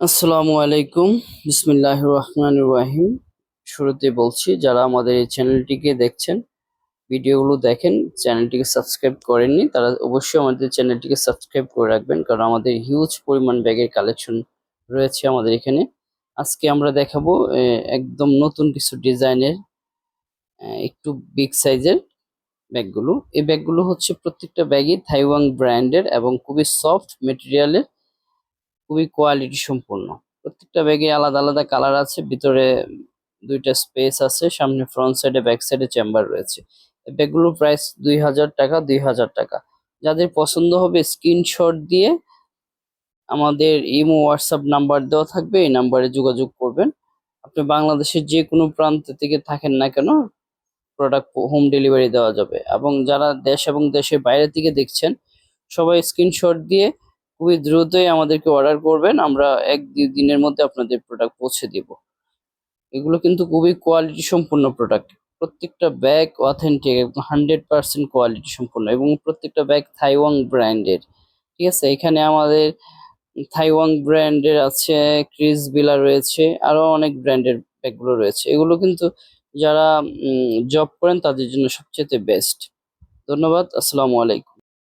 আসসালামু আলাইকুম। বিসমিল্লাহ রহমান রাহিম। শুরুতে বলছি, যারা আমাদের এই চ্যানেলটিকে দেখছেন, ভিডিওগুলো দেখেন, চ্যানেলটিকে সাবস্ক্রাইব করেননি, তারা অবশ্যই আমাদের চ্যানেলটিকে সাবস্ক্রাইব করে রাখবেন, কারণ আমাদের হিউজ পরিমাণ ব্যাগের কালেকশন রয়েছে আমাদের এখানে। আজকে আমরা দেখাবো একদম নতুন কিছু ডিজাইনের একটু বিগ সাইজের ব্যাগগুলো। এই ব্যাগগুলো হচ্ছে প্রত্যেকটা ব্যাগই থাইওয়াং ব্র্যান্ডের এবং খুবই সফট মেটেরিয়ালের খুবই কোয়ালিটি সম্পূর্ণ। প্রত্যেকটা ব্যাগে আলাদা আলাদা কালার আছে, ভিতরে দুইটা স্পেস আছে, সামনে ফ্রন্ট সাইডে ব্যাক সাইডে চেম্বার রয়েছে। এই ব্যাগগুলোর প্রাইস দুই হাজার টাকা, দুই হাজার টাকা। যাদের পছন্দ হবে স্ক্রিনশট দিয়ে আমাদের ইমো হোয়াটসঅ্যাপ নাম্বার দেওয়া থাকবে, এই নাম্বারে যোগাযোগ করবেন। আপনি বাংলাদেশের যে কোনো প্রান্ত থেকে থাকেন না কেন প্রোডাক্ট হোম ডেলিভারি দেওয়া যাবে। এবং যারা দেশ এবং দেশের বাইরে থেকে দেখছেন, সবাই স্ক্রিনশট দিয়ে খুবই দ্রুতই আমাদেরকে অর্ডার করবেন, আমরা এক দুই দিনের মধ্যে আপনাদের প্রোডাক্ট পৌঁছে দিব। এগুলো কিন্তু খুবই কোয়ালিটি সম্পূর্ণ প্রোডাক্ট প্রত্যেকটা ব্যাগ অথেন্টিক একদম হান্ড্রেড পার্সেন্ট কোয়ালিটি সম্পূর্ণ এবং প্রত্যেকটা ব্যাগ থাইওয়াং ব্র্যান্ডের ঠিক আছে? এখানে আমাদের থাইওয়াং ব্র্যান্ডের আছে ক্রিস বিলা রয়েছে, আরও অনেক ব্র্যান্ডের ব্যাগগুলো রয়েছে। এগুলো কিন্তু যারা জব করেন তাদের জন্য সবচেয়ে বেস্ট ধন্যবাদ, আসসালামু আলাইকুম।